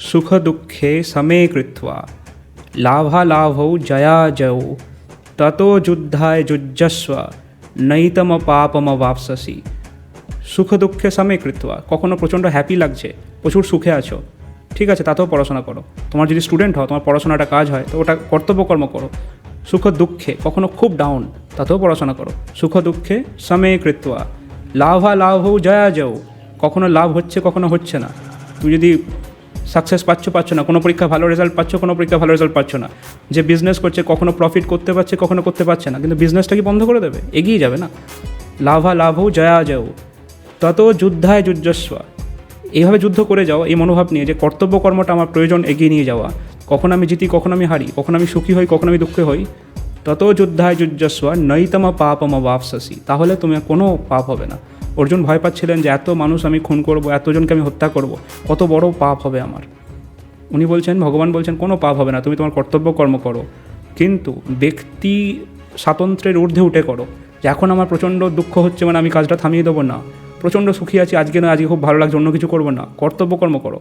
সুখদুঃখে সमे কৃত্वा লাভালাভৌ জয়াজয়ৌ ততো যুদ্ধায় যুজ্জস্ব নৈতম পাপমবাপসসি সুখ দুঃখে সমে কৃত্বা কখনো প্রচণ্ড হ্যাপি লাগছে, প্রচুর সুখে আছো। ঠিক আছে, তাতেও পড়াশোনা করো। তোমার যদি স্টুডেন্ট হও, তোমার পড়াশোনাটা কাজ হয়, তো ওটা কর্তব্যকর্ম করো। সুখ দুঃখে কখনো খুব ডাউন তাতেও পড়াশোনা করো। সুখ দুঃখে সমে কৃত্বা। লাভা লাভ হও জয়া যাও কখনো লাভ হচ্ছে, কখনো হচ্ছে না। তুমি যদি সাকসেস পাচ্ছ পাচ্ছ না। কোনো পরীক্ষা ভালো রেজাল্ট পাচ্ছ, কোনো পরীক্ষা ভালো রেজাল্ট পাচ্ছ না। যে বিজনেস করছে, কখনো প্রফিট করতে পারছে, কখনো করতে পারছে না। কিন্তু বিজনেসটা কি বন্ধ করে দেবে? এগিয়ে যাবে না। লাভা লাভ, জয়া যাও তত যুদ্ধায় যুদ্ধস্ব এইভাবে যুদ্ধ করে যাও, এই মনোভাব নিয়ে যে কর্তব্য কর্মটা আমার প্রয়োজন এগিয়ে নিয়ে যাওয়া। কখন আমি জিতি, কখন আমি হারি, কখন আমি সুখী হই, কখন আমি দুঃখী হই, তত যুদ্ধায় যুদ্ধস্ব নৈতম পাপম বাপসি তাহলে তুমি কোনো পাপ হবে না। অর্জুন ভয় পাচ্ছিলেন যে এত মানুষ আমি খুন করব, এতজনকে আমি হত্যা করব। কত বড় পাপ হবে আমার। উনি বলছেন, ভগবান বলছেন, কোনো পাপ হবে না, তুমি তোমার কর্তব্য কর্ম করো। কিন্তু ব্যক্তি স্বাতন্ত্রের ঊর্ধ্বে উঠে করো যে এখন আমার প্রচণ্ড দুঃখ হচ্ছে মানে আমি কাজটা থামিয়ে দেবো না। প্রচণ্ড সুখী আছি, আজকে না আজকে খুব ভালো লাগছে, অন্য কিছু করব না। কর্তব্য কর্ম করো।